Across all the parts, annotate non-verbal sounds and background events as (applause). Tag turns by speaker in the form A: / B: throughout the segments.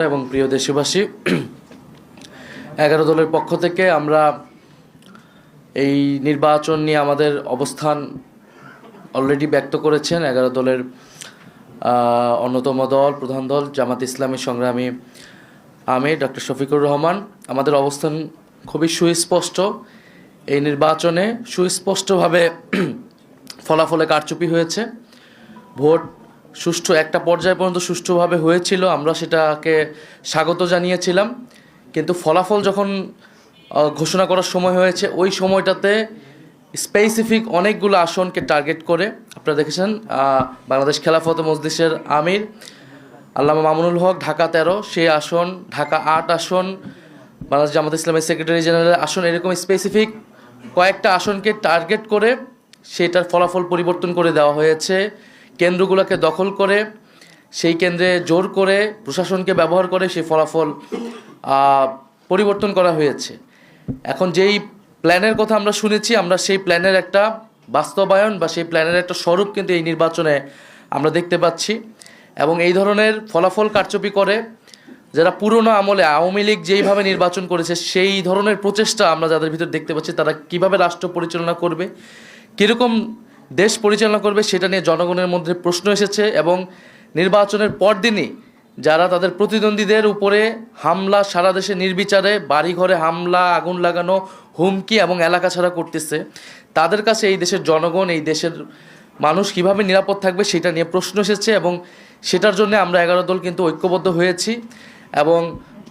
A: এবং প্রিয় দেশবাসী, এগারো দলের পক্ষ থেকে আমরা এই নির্বাচন নিয়ে আমাদের অবস্থান অলরেডি ব্যক্ত করেছেন। এগারো দলের অন্যতম দল, প্রধান দল, জামাত ইসলামী সংগ্রামী আমি ডক্টর শফিকুর রহমান। আমাদের অবস্থান খুবই সুস্পষ্ট। এই নির্বাচনে সুস্পষ্টভাবে (clears throat) ফলাফলে কারচুপি হয়েছে। ভোট সুষ্ঠু, একটা পর্যায় পর্যন্ত সুষ্ঠুভাবে হয়েছিল, আমরা সেটাকে স্বাগত জানিয়েছিলাম। কিন্তু ফলাফল যখন ঘোষণা করার সময় হয়েছে, ওই সময়টাতে স্পেসিফিক অনেকগুলো আসনকে টার্গেট করে, আপনারা দেখেছেন বাংলাদেশ খেলাফত মজলিসের আমির আল্লামা মামুনুল হক, ঢাকা তেরো, সেই আসন, ঢাকা আট আসন, বাংলাদেশ জামাত ইসলামের সেক্রেটারি জেনারেল আসন, এরকম স্পেসিফিক কয়েকটা আসনকে টার্গেট করে, সেটার ফলাফল পরিবর্তন করে দেওয়া হয়েছে। কেন্দ্রগুলোকে দখল করে, সেই কেন্দ্রে জোর করে প্রশাসনকে ব্যবহার করে সেই ফলাফল পরিবর্তন করা হয়েছে। এখন যেই প্ল্যানের কথা আমরা শুনেছি, আমরা সেই প্ল্যানের একটা বাস্তবায়ন বা সেই প্ল্যানের একটা স্বরূপ কিন্তু এই নির্বাচনে আমরা দেখতে পাচ্ছি এবং এই ধরনের ফলাফল কারচুপি করে যারা পুরনো আমলে আওয়ামী লীগ যেইভাবে নির্বাচন করেছে, সেই ধরনের প্রচেষ্টা আমরা যাদের ভিতর দেখতে পাচ্ছি, তারা কীভাবে রাষ্ট্র পরিচালনা করবে, কীরকম দেশ পরিচালনা করবে সেটা নিয়ে জনগণের মধ্যে প্রশ্ন এসেছে এবং নির্বাচনের পরদিনই যারা তাদের প্রতিদ্বন্দ্বীদের উপরে হামলা, সারা দেশে নির্বিচারে বাড়িঘরে হামলা, আগুন লাগানো, হুমকি এবং এলাকা ছাড়া করতেছে, তাদের কাছে এই দেশের জনগণ, এই দেশের মানুষ কীভাবে নিরাপদ থাকবে সেটা নিয়ে প্রশ্ন এসেছে এবং সেটার জন্য আমরা এগারো দল কিন্তু ঐক্যবদ্ধ হয়েছি এবং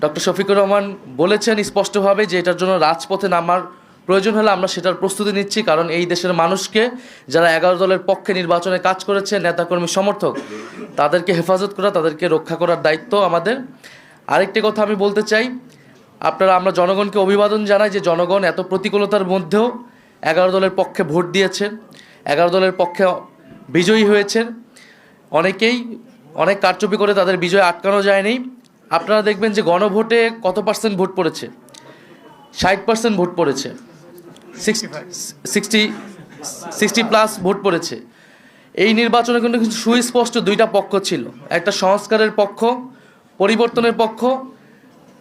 A: ডক্টর শফিকুর রহমান বলেছেন স্পষ্টভাবে যে এটার জন্য রাজপথে নামার প্রয়োজন হলে আমরা সেটার প্রস্তুতি নিচ্ছি, কারণ এই দেশের মানুষকে যারা এগারো দলের পক্ষে নির্বাচনে কাজ করেছে, নেতাকর্মী, সমর্থক, তাদেরকে হেফাজত করা, তাদেরকে রক্ষা করার দায়িত্ব আমাদের। আরেকটি কথা আমি বলতে চাই, আপনারা, আমরা জনগণকে অভিবাদন জানাই যে জনগণ এত প্রতিকূলতার মধ্যেও এগারো দলের পক্ষে ভোট দিয়েছেন, এগারো দলের পক্ষে বিজয়ী হয়েছেন। অনেকেই অনেক কারচুপি করে তাদের বিজয় আটকানো যায়নি। আপনারা দেখবেন যে গণভোটে কত পার্সেন্ট ভোট পড়েছে? ষাট পার্সেন্ট ভোট পড়েছে। সিক্সটি সিক্সটি প্লাস ভোট পড়েছে। এই নির্বাচনে কিন্তু কিছু সুস্পষ্ট দুইটা পক্ষ ছিল। একটা সংস্কারের পক্ষ, পরিবর্তনের পক্ষ,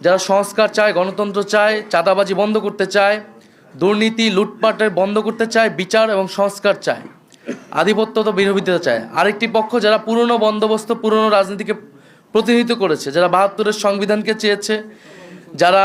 A: যারা সংস্কার চায়, গণতন্ত্র চায়, চাঁদাবাজি বন্ধ করতে চায়, দুর্নীতি লুটপাটের বন্ধ করতে চায়, বিচার এবং সংস্কার চায়। আধিপত্য তো বিরোধিতা চায়। আরেকটি পক্ষ যারা পুরনো বন্দোবস্ত, পুরনো রাজনীতিকে প্রতিনিধিত্ব করেছে, যারা বাহাত্তরের সংবিধানকে চেয়েছে, যারা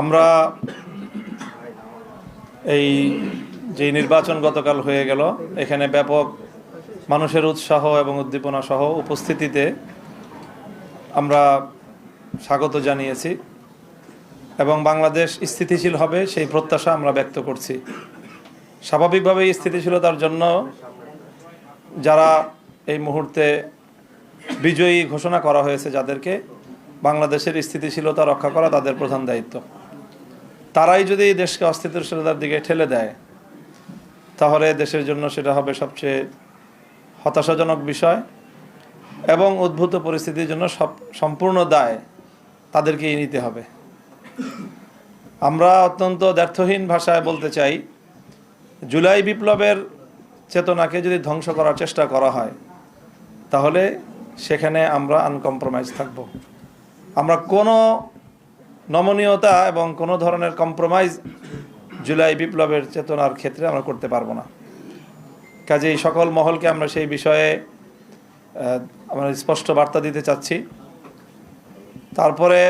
B: আমরা এই যে নির্বাচন গতকাল হয়ে গেল, এখানে ব্যাপক মানুষের উৎসাহ এবং উদ্দীপনা সহ উপস্থিতিতে আমরা স্বাগত জানিয়েছি এবং বাংলাদেশ স্থিতিশীল হবে সেই প্রত্যাশা আমরা ব্যক্ত করছি। স্বাভাবিকভাবেই স্থিতিশীলতার জন্য যারা এই মুহূর্তে বিজয়ী ঘোষণা করা হয়েছে যাদেরকে, বাংলাদেশের স্থিতিশীলতা রক্ষা করা তাদের প্রধান দায়িত্ব। তারাই যদি দেশকে অস্থিতিশীলতার দিকে ঠেলে দেয়, তাহলে দেশের জন্য সেটা হবে সবচেয়ে হতাশাজনক বিষয় এবং উদ্ভূত পরিস্থিতির জন্য সব সম্পূর্ণ দায় তাদেরকেই নিতে হবে। আমরা অত্যন্ত দ্ব্যর্থহীন ভাষায় বলতে চাই, জুলাই বিপ্লবের চেতনাকে যদি ধ্বংস করার চেষ্টা করা হয়, তাহলে সেখানে আমরা আনকম্প্রোমাইজ থাকব। আমরা কোনো নমনীয়তা এবং কোনো ধরনের কম্প্রোমাইজ জুলাই বিপ্লবের চেতনার ক্ষেত্রে আমরা করতে পারব না। কাজেই সকল মহলকে আমরা সেই বিষয়ে আমরা স্পষ্ট বার্তা দিতে চাচ্ছি। তারপরে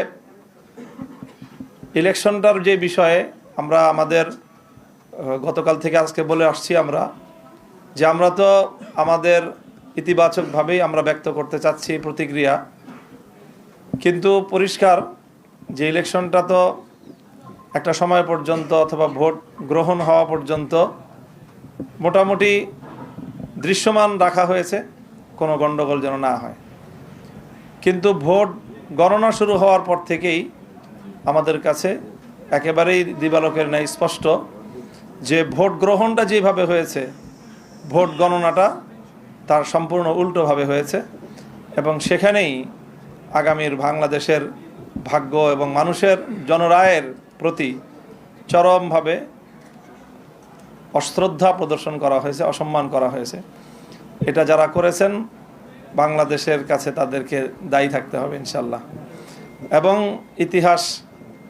B: ইলেকশনটার যে বিষয়ে আমরা আমাদের গতকাল থেকে আজকে বলে আসছি আমরা, যে আমরা তো আমাদের ইতিবাচকভাবেই আমরা ব্যক্ত করতে চাচ্ছি প্রতিক্রিয়া, কিন্তু পরিষ্কার যে ইলেকশনটা তো একটা সময় পর্যন্ত অথবা ভোট গ্রহণ হওয়া পর্যন্ত মোটামুটি দৃশ্যমান রাখা হয়েছে, কোনো গণ্ডগোল যেন না হয়। কিন্তু ভোট গণনা শুরু হওয়ার পর থেকেই আমাদের কাছে একেবারেই দিবালোকের ন্যায় স্পষ্ট যে ভোট গ্রহণটা যেভাবে হয়েছে, ভোট গণনাটা তার সম্পূর্ণ উল্টোভাবে হয়েছে এবং সেখানেই আগামীর বাংলাদেশের ভাগ্য এবং মানুষের জনরায়ের প্রতি চরমভাবে অশ্রদ্ধা প্রদর্শন করা হয়েছে, অসম্মান করা হয়েছে। এটা যারা করেছেন, বাংলাদেশের কাছে তাদেরকে দায়ী থাকতে হবে ইনশাল্লাহ এবং ইতিহাস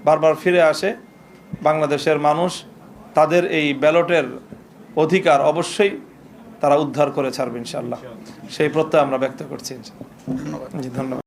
B: বারবার ফিরে আসে, বাংলাদেশের মানুষ তাদের এই ব্যালটের অধিকার অবশ্যই তারা উদ্ধার করে ছাড়বে ইনশাল্লাহ সেই প্রত্যয় আমরা ব্যক্ত করছি জি, ধন্যবাদ।